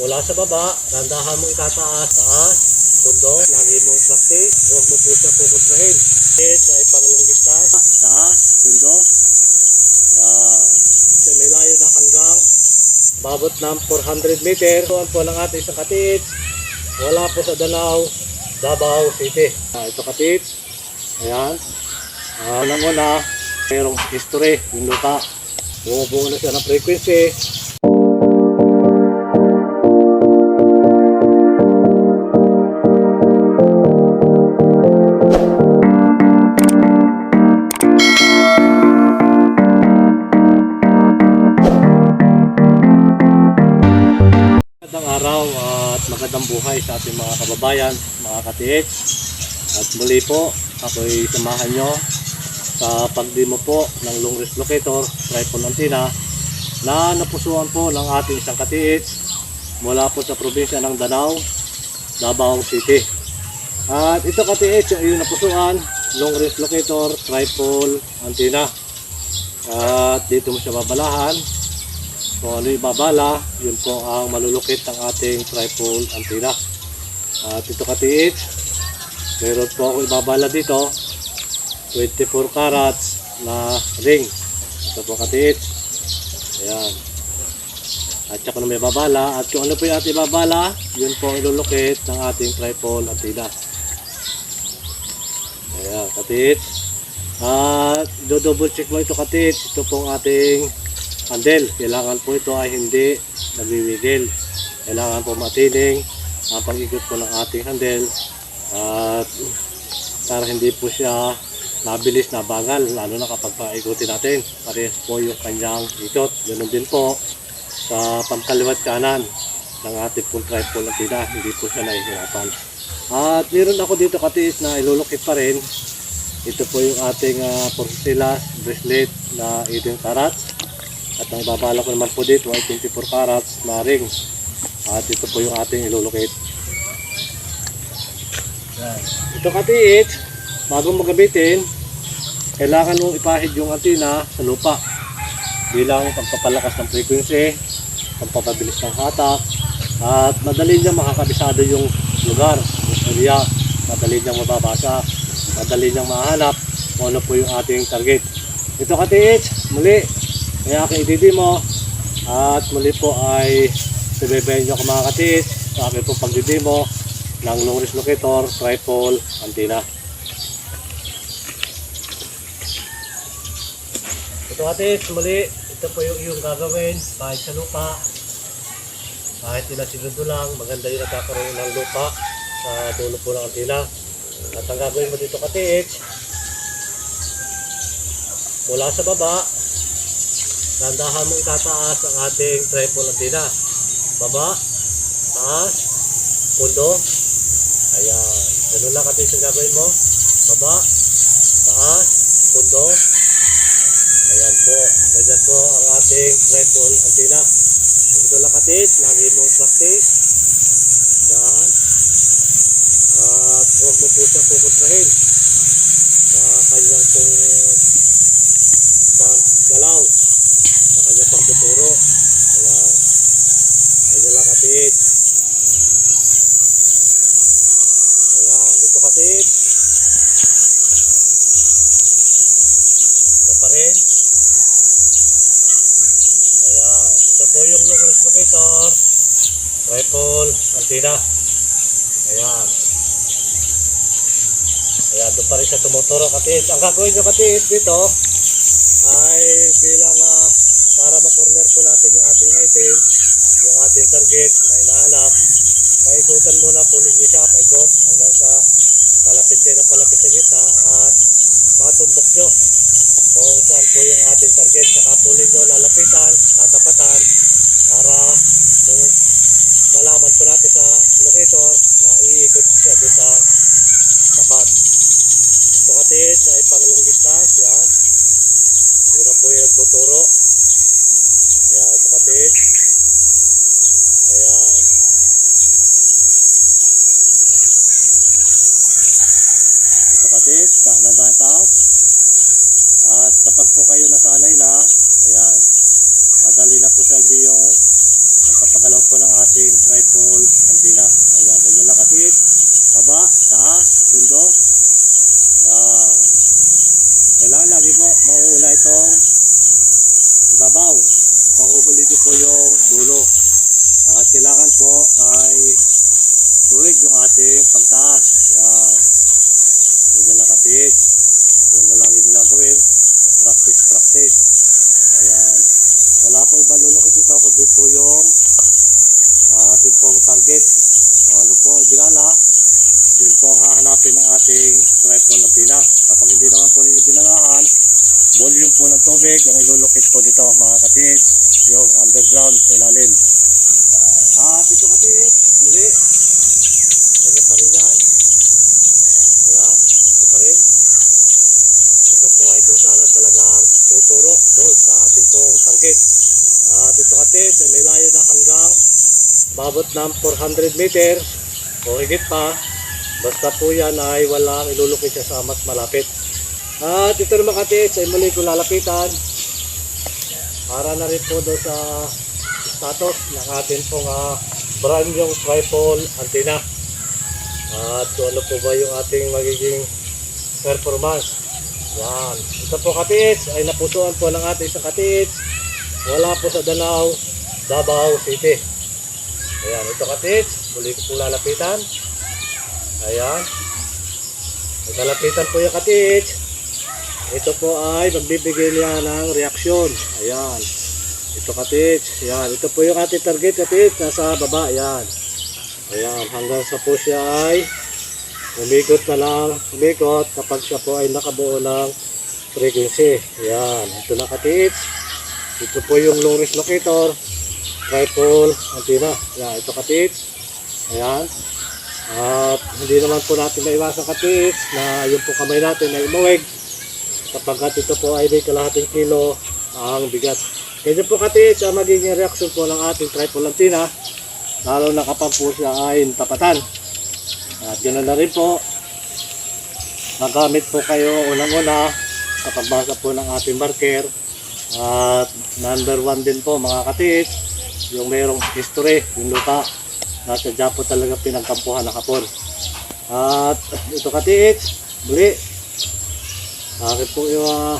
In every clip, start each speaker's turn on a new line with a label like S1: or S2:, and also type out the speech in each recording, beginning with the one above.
S1: Mula sa baba, dandahan mo itataas, taas, pundo, lagi mong practice, huwag mo po siya kukontrahin. It ay panglong distance, taas, pundo, yan. So, may layo na hanggang babot ng 400 meter. Ito po ng ating sa Katits. Wala po sa Danau, Davao City. Ah, ito Katits. Ayan. Ah, unang-una, mayroong history, yung lupa. Bumubuo na siya ng frequency. Buhay sa ating mga kababayan, mga katiit. At muli po, ako'y samahan nyo sa pagdimo po ng long range locator, tripod antenna, na napusuan po ng ating isang katiit mula po sa probinsya ng Danau, Davao City. At ito katiit, yung napusuan, long range locator, tripod antenna. At dito mo siya babalahan, kung ano yung babala, yun po ang malulukit ng ating tripod antenna. At ito katiit, meron po ako ibabala dito, 24 carats na ring. Ito po katiit. Ayan. At saka na may babala. At kung ano po yung ating babala, yun po ang ilulukit ng ating tripod antenna. Ayan, katiit. At do-double check mo ito katiit. Ito pong ating handle. Kailangan po ito ay hindi nagwiwigil. Kailangan po matining ang pag-ikot po ng ating handle at para hindi po siya nabilis na bagal lalo na kapag paikutin natin parehas po yung kanyang ikot ganun din po sa pagkaliwat kanan ng ating pong tripod na tida hindi po siya nahihirapan at meron ako dito katiis na ilulukit pa rin ito po yung ating uh, porsilas bracelet na 18 carats at ang babala ko naman po dito ay 24 carats na ring. At ito po yung ating. Yan. Ito katiit, bago mo gamitin, kailangan mong ipahid yung antina sa lupa. Bilang pagpapalakas ng frequency, pagpapabilis ng hatak, at madali niya makakabisado yung lugar, yung area, madali niyang mababasa, madali niyang mahanap kung ano po yung ating target. Ito katiit, muli, kaya aking ididi-mo at muli po ay sabibayin nyo ko mga katis sa aking pong pagdidimo ng long range locator, tripod, antenna. Ito katis, muli, ito po yung iyong gagawin kahit sa lupa, kahit inasinudo lang, maganda yung nakakaroon ng lupa sa dulo po ng antenna. At ang gagawin mo dito katis, mula sa baba, Dandahan mo itataas ang ating tripod antenna. Baba, taas, pundo. Ayan. Ganun lang katis ang gagawin mo. Baba, taas, pundo. Ayan po. Ganyan po ang ating tripod antenna. Ganito lang katis. Lagi mong practice. Yan. At huwag mo po siya kukontrahin sa kanyang pong paggalaw sa kanya pagtuturo. Ayan. Ayan lang kapit. Ayan. Dito kapit. Ito pa rin. Ayan. Ito po yung locus locator. Rifle. Antenna. Ayan. Ayan. Doon pa rin siya tumuturo kapit. Ang gagawin nyo kapit dito nyo po yung dulo. At kailangan po ay tuwid yung ating pagtaas. Yan. Medyo nakatid. Kung na lang yung gagawin, practice, practice. Ayan. Wala po iba lulukit ito, kundi po yung ating pong target. Kung ano po, ibinala, yun po ang hahanapin ng ating tripod antenna. Kapag hindi naman po ninyo binalahan, volume po ng tubig, babot ng 400 meter o higit pa. Basta po yan ay walang ilulukit siya sa mas malapit. At ito naman katits ay muli kong lalapitan para na rin po doon sa status ng ating pong uh, brand yung tripod antenna. At kung ano po ba yung ating magiging performance. Yan. Ito po katits ay napusuan po ng ating isang katits. Wala po sa Danao, Davao City. Ayan, ito katits. Muli ko po lalapitan. Ayan. Nagkalapitan po yung katits. Ito po ay magbibigay niya ng reaksyon. Ayan. Ito katits. Ayan. Ito po yung ating target katits. Nasa baba. Ayan. Ayan. Hanggang sa po siya ay umikot na lang. Umikot kapag siya po ay nakabuo ng frequency. Ayan. Ito na katits. Ito po yung long range locator. Tripod antenna. Ayan. Ito katits. Ayan. At hindi naman po natin maiwasan katits na yung po kamay natin ay umawig kapag ito po ay may kalahating kilo ang bigat. Ganyan po katits ang magiging reaction po ng ating tripod antenna lalo na kapag po siya ay tapatan. At ganoon na rin po magamit po kayo unang-una sa pagbasa po ng ating marker at number one din po mga katits yung mayroong history, yung lupa na sadya po talaga pinagkampuhan ng hapon. At ito katits, muli, akin po yung uh,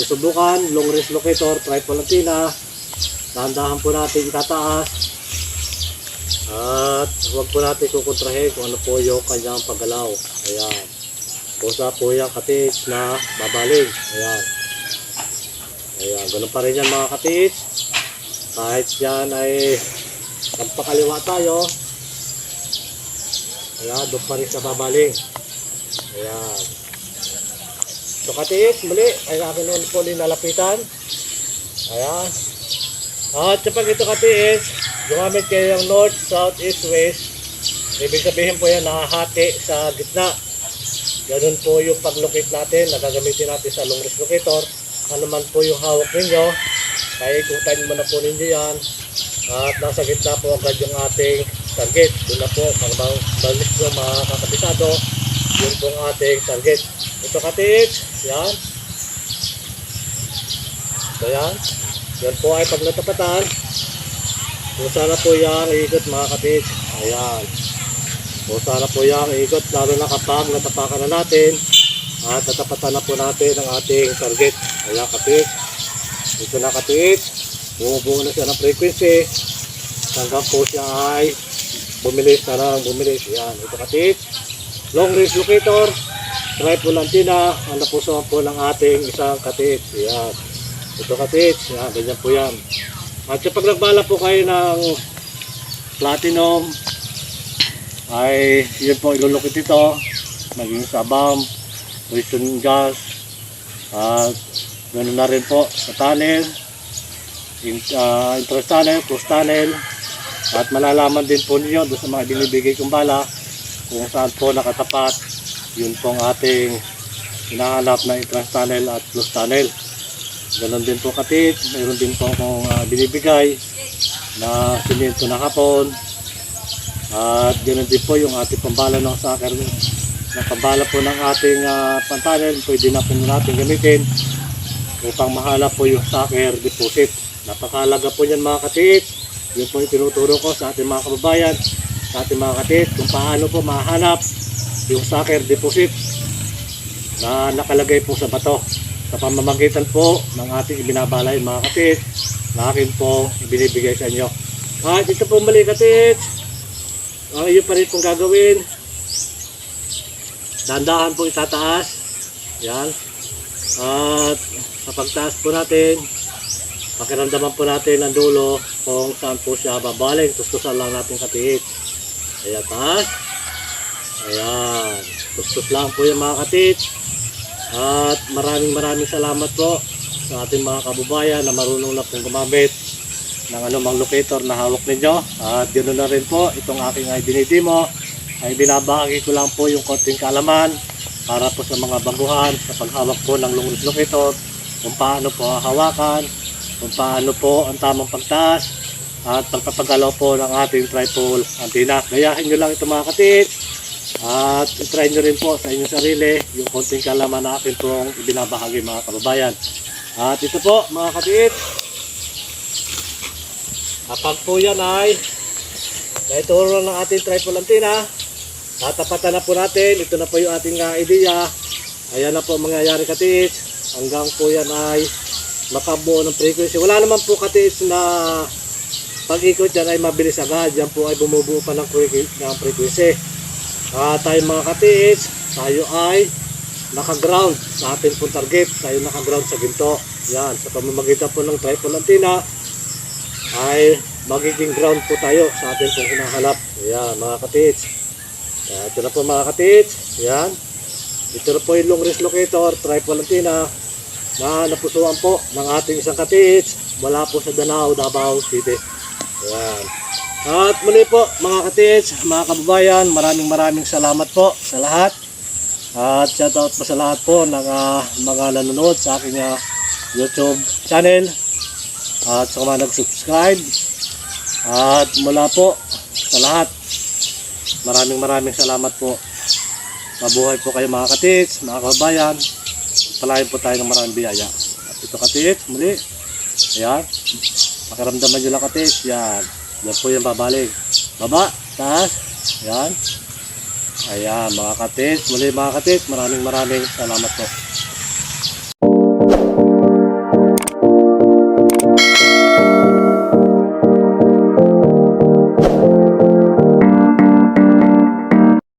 S1: susubukan, long range locator, tripod antenna, dahan-dahan po natin itataas at huwag po natin kukontrahin kung ano po yung kanyang paggalaw. Ayan. Kusa po yung katits na babaling. Ayan. Ayan. Ganun pa rin yan mga katits. Kahit yan ay Nagpakaliwa tayo. Ayan, doon pa rin sa babaling. Ayan. So katiis, muli, ay akin nun po linalapitan. Ayan. At kapag ito katiis, gumamit kayo ng north, south, east, west. Ibig sabihin po yan, nakahati sa gitna. Ganun po yung paglukit natin, na gagamitin natin sa long locator. Ano man po yung hawak ninyo, kaya ikutan mo na po ninyo yan. At nasa gitna po agad yung ating target. Doon na po, mga balis po mga kakabisado, yun po ang ating target. Ito katits, yan. So yan. Yan po ay pag natapatan, kung sana po yan ikot mga katits. Ayan. Kung sana po yan ikot, lalo na kapag natapakan na natin, at natapatan na po natin ang ating target. Ayan katits. Ito na katits bumubuo na siya ng frequency. Hanggang po siya ay bumilis na lang bumilis yan ito katit long range locator. Tripod antenna ang napusuan po ng ating isang katit yan ito katit yan ganyan po yan. At kapag nagbala po kayo ng platinum ay yun po ilulukit ito maging sa bomb prison gas at ganoon na rin po sa tunnel in, uh, interest tunnel, cross tunnel. At malalaman din po ninyo doon sa mga binibigay kong bala kung saan po nakatapat yun pong ating hinahanap na entrance tunnel at close tunnel. Ganon din po katit mayroon din po akong uh, binibigay na siminto na hapon. At ganoon din po yung ating pambala ng soccer na pambala po ng ating uh, pantunnel pwede na po natin gamitin upang mahala po yung soccer deposit Napakalaga po niyan mga katit. Yun po yung tinuturo ko sa ating mga kababayan, sa ating mga katit, kung paano po mahanap yung soccer deposit na nakalagay po sa bato. Sa pamamagitan po ng ating ibinabalay mga katit, na akin po ibinibigay sa inyo. At ito po mali katit. Ang iyo pa rin pong gagawin. Dandahan po itataas. Yan. At sa pagtaas po natin, Pakiramdaman po natin ang dulo kung saan po siya babaling. Tustusan lang natin katiit. Ayan, taas. Ayan. Tustos lang po yung mga katit. At maraming maraming salamat po sa ating mga kababayan na marunong na pong gumamit ng anumang locator na hawak ninyo. At ganoon na rin po, itong aking ay dinidimo ay binabahagi ko lang po yung konting kaalaman para po sa mga baguhan sa paghawak po ng range locator kung paano po hawakan, kung paano po ang tamang pagtaas at pagpapagalaw po ng ating tripod antenna. Gayahin nyo lang ito mga katit at try nyo rin po sa inyong sarili yung konting kalaman na akin pong ibinabahagi mga kababayan. At ito po mga katit, kapag po yan ay naituro ng ating tripod antenna, tatapatan na po natin, ito na po yung ating uh, idea. Ayan na po ang mangyayari katit, hanggang po yan ay makabuo ng frequency. Wala naman po katit na pag-ikot dyan ay mabilis agad. Yan po ay bumubuo pa ng frequ- ng frequency. Ah, tayo mga katiis, tayo ay naka-ground sa ating pong target. Tayo naka-ground sa ginto. Yan, sa pamamagitan po ng tripod antenna ay magiging ground po tayo sa ating pong hinahanap. Yan, mga katiis. Yan, ito na po mga katiis. Yan. Ito po yung long range locator, tripod antenna na napusuan po ng ating isang katiis mula po sa Danao, Davao City. Ayan. At muli po mga katids, mga kababayan, maraming maraming salamat po sa lahat. At shoutout po sa lahat po ng ah, mga nanonood sa aking ah, YouTube channel. At sa mga nag-subscribe. At mula po sa lahat, maraming maraming salamat po. Mabuhay po kayo mga katids, mga kababayan. Palayan po tayo ng maraming biyaya. At ito katids, muli. Ayan. Pakiramdaman nyo lang katis. Yan. Yan po yung babalik. Baba. Taas. Yan. Ayan mga katis. Muli mga katis. Maraming maraming salamat po.